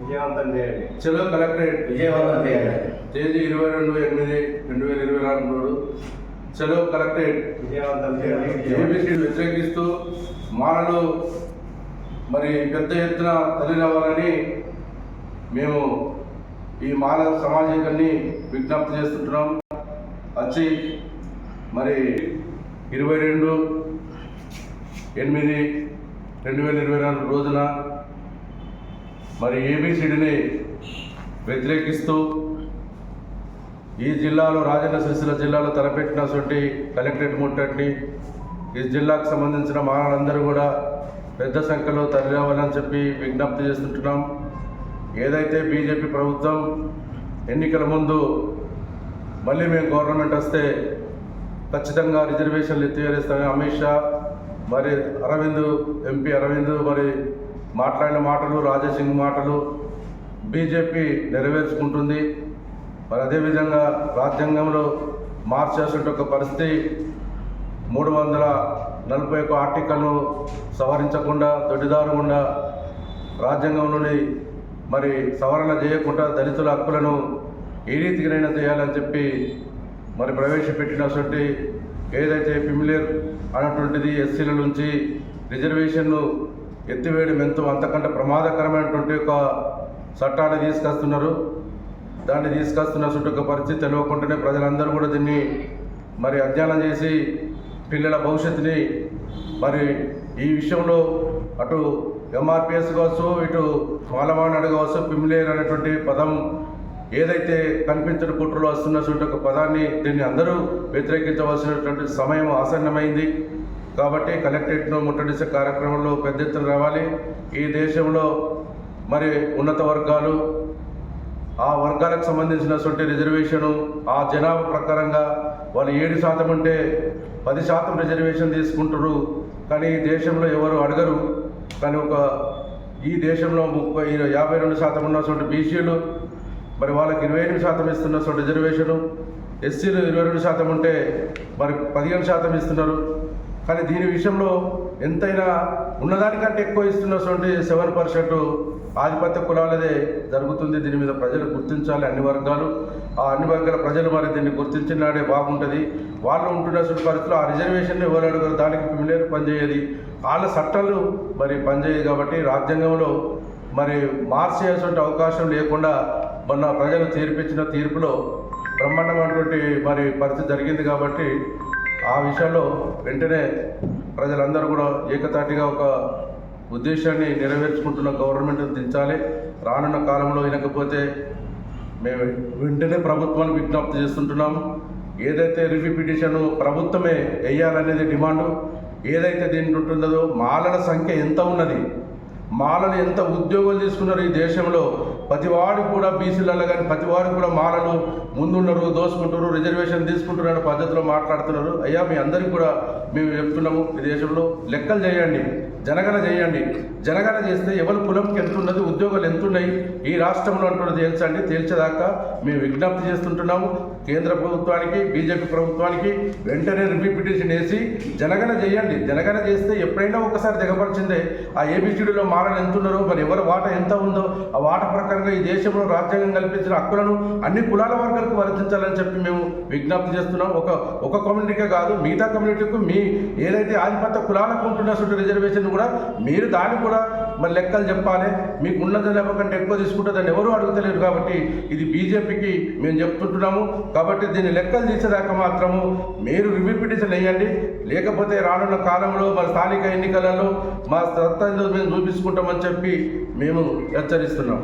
విజయవంతం చేయండి చెలో కలెక్టరేట్ విజయవంతం చేయాలి. తేదీ ఇరవై రెండు ఎనిమిది రెండు వేల ఇరవై నాలుగు నాడు చెలో కలెక్టరేట్ విజయవంతం చేయండి ఏబిసి వ్యతిరేకిస్తూ మానలు మరి పెద్ద ఎత్తున తరలిరావాలని మేము ఈ మాల సమాజాన్ని విజ్ఞప్తి చేస్తుంటున్నాం. వచ్చి మరి ఇరవై రెండు ఎనిమిది రెండు వేల ఇరవై నాలుగు రోజున మరి ఏబిసిడిని వ్యతిరేకిస్తూ ఈ జిల్లాలో రాజన్న సిరిసిల్ల జిల్లాలో తలపెట్టినటువంటి కలెక్టరేట్ ముట్టండి ఈ జిల్లాకు సంబంధించిన మానవులందరూ కూడా పెద్ద సంఖ్యలో తరలివ్వాలని చెప్పి విజ్ఞప్తి చేస్తుంటున్నాం. ఏదైతే బీజేపీ ప్రభుత్వం ఎన్నికల ముందు మళ్ళీ మేము గవర్నమెంట్ వస్తే ఖచ్చితంగా రిజర్వేషన్లు ఎత్తివేస్తామని అమిత్ షా మరి అరవింద్ ఎంపీ అరవింద్ మరి మాట్లాడిన మాటలు రాజసింగ్ మాటలు బీజేపీ నెరవేర్చుకుంటుంది. మరి అదేవిధంగా రాజ్యాంగంలో మార్చాల్సిన ఒక పరిస్థితి మూడు వందల నలభై ఒక ఆర్టికల్ను సవరించకుండా దొడ్డిదారకుండా నుండి మరి సవరణ చేయకుండా దళితుల హక్కులను ఏ రీతిగానైనా చేయాలని చెప్పి మరి ప్రవేశపెట్టినటువంటి ఏదైతే పిమిలేర్ అన్నటువంటిది ఎస్సీల నుంచి రిజర్వేషన్ను ఎత్తివేయడం ఎంతో అంతకంటే ప్రమాదకరమైనటువంటి ఒక చట్టాన్ని తీసుకొస్తున్నారు. దాన్ని తీసుకొస్తున్నటువంటి ఒక పరిస్థితి తెలియకుండానే ప్రజలందరూ కూడా దీన్ని మరి అధ్యయనం చేసి పిల్లల భవిష్యత్తుని మరి ఈ విషయంలో అటు ఎంఆర్పిఎస్ కావచ్చు ఇటు మాలమానాడు కావచ్చు పిమ్లేర్ అనేటువంటి పదం ఏదైతే కనిపించని కుట్రలో వస్తున్నటువంటి ఒక పదాన్ని దీన్ని అందరూ వ్యతిరేకించవలసినటువంటి సమయం ఆసన్నమైంది. కాబట్టి కలెక్టరేట్ను ముట్టడిసే కార్యక్రమంలో పెద్ద ఎత్తున రావాలి. ఈ దేశంలో మరి ఉన్నత వర్గాలు ఆ వర్గాలకు సంబంధించినటువంటి రిజర్వేషను ఆ జనాభా ప్రకారంగా వాళ్ళు ఏడు శాతం అంటే పది శాతం రిజర్వేషన్ తీసుకుంటారు. కానీ ఈ దేశంలో ఎవరు అడగరు. కానీ ఒక ఈ దేశంలో ముప్పై యాభై రెండు శాతం ఉన్నటువంటి బీసీలు మరి వాళ్ళకి ఇరవై ఎనిమిది శాతం ఇస్తున్న రిజర్వేషను ఎస్సీలు ఇరవై రెండు శాతం ఉంటే మరి పదిహేను శాతం ఇస్తున్నారు. కానీ దీని విషయంలో ఎంతైనా ఉన్నదానికంటే ఎక్కువ ఇస్తున్నటువంటి సెవెన్ పర్సెంట్ ఆధిపత్య కులాలదే జరుగుతుంది. దీని మీద ప్రజలు గుర్తించాలి. అన్ని వర్గాలు ఆ అన్ని వర్గాల ప్రజలు మరి దీన్ని గుర్తించినాడే బాగుంటుంది. వాళ్ళు ఉంటున్నటువంటి పరిస్థితులు ఆ రిజర్వేషన్ ఎవరు అడుగుతారు దానికి పిమిలేరు పనిచేయదు. వాళ్ళ చట్టాలు మరి పనిచేయదు కాబట్టి రాజ్యాంగంలో మరి మార్చేటువంటి అవకాశం లేకుండా మొన్న ప్రజలు తీర్పిచ్చిన తీర్పులో బ్రహ్మాండమైనటువంటి మరి పరిస్థితి జరిగింది కాబట్టి ఆ విషయంలో వెంటనే ప్రజలందరూ కూడా ఏకతాటిగా ఒక ఉద్దేశాన్ని నెరవేర్చుకుంటున్న గవర్నమెంట్ దించాలి. రానున్న కాలంలో వినకపోతే మేము వెంటనే ప్రభుత్వాన్ని విజ్ఞప్తి చేస్తుంటున్నాము. ఏదైతే రివ్యూ పిటిషన్ ప్రభుత్వమే వేయాలనేది డిమాండు ఏదైతే దీంట్లో ఉంటుందో మాలల సంఖ్య ఎంత ఉన్నది మాలలు ఎంత ఉద్యోగాలు తీసుకున్నారు ఈ దేశంలో ప్రతివాడు కూడా బీసీలలో కానీ ప్రతివాడు కూడా మాలలు ముందున్నారు దోసుకుంటారు రిజర్వేషన్ తీసుకుంటున్నారు పద్ధతిలో మాట్లాడుతున్నారు. అయ్యా మీ అందరికీ కూడా మేము చెప్తున్నాము ఈ దేశంలో. లెక్కలు చేయండి జనగణ చేయండి. జనగణ చేస్తే ఎవరి కులంకి ఎంత ఉన్నది ఉద్యోగాలు ఎంత ఉన్నాయి ఈ రాష్ట్రంలో అంటున్నది తేల్చండి తేల్చేదాకా మేము విజ్ఞప్తి చేస్తుంటున్నాము. కేంద్ర ప్రభుత్వానికి బీజేపీ ప్రభుత్వానికి వెంటనే రివ్యూ పిటిషన్ వేసి జనగణ చేయండి. జనగణ చేస్తే ఎప్పుడైనా ఒకసారి దిగపరిచిందే ఆ ఏబిసిడీలో మారని ఎంత ఉన్నారో మరి ఎవరి వాట ఎంత ఉందో? ఆ వాట ప్రకారంగా ఈ దేశంలో రాజ్యాంగం కల్పించిన హక్కులను అన్ని కులాల వర్గాలకు వర్తించాలని చెప్పి మేము విజ్ఞప్తి చేస్తున్నాం. ఒక ఒక కమ్యూనిటీకే కాదు మిగతా కమ్యూనిటీకు మీ ఏదైతే ఆధిపత్య కులాలకు ఉంటున్న రిజర్వేషన్ కూడా మీరు దాన్ని కూడా మరి లెక్కలు చెప్పాలి. మీకు ఉన్నత జనాభా కంటే ఎక్కువ తీసుకుంటే దాన్ని ఎవరు అడుగుతలేరు కాబట్టి ఇది బీజేపీకి మేము చెప్తుంటున్నాము. కాబట్టి దీన్ని లెక్కలు తీసేదాకా మాత్రము మీరు రివ్యూ పిటిషన్ వేయండి. లేకపోతే రానున్న కాలంలో మరి స్థానిక ఎన్నికలలో మా సత్తా మేము చూపించుకుంటామని చెప్పి మేము హెచ్చరిస్తున్నాం.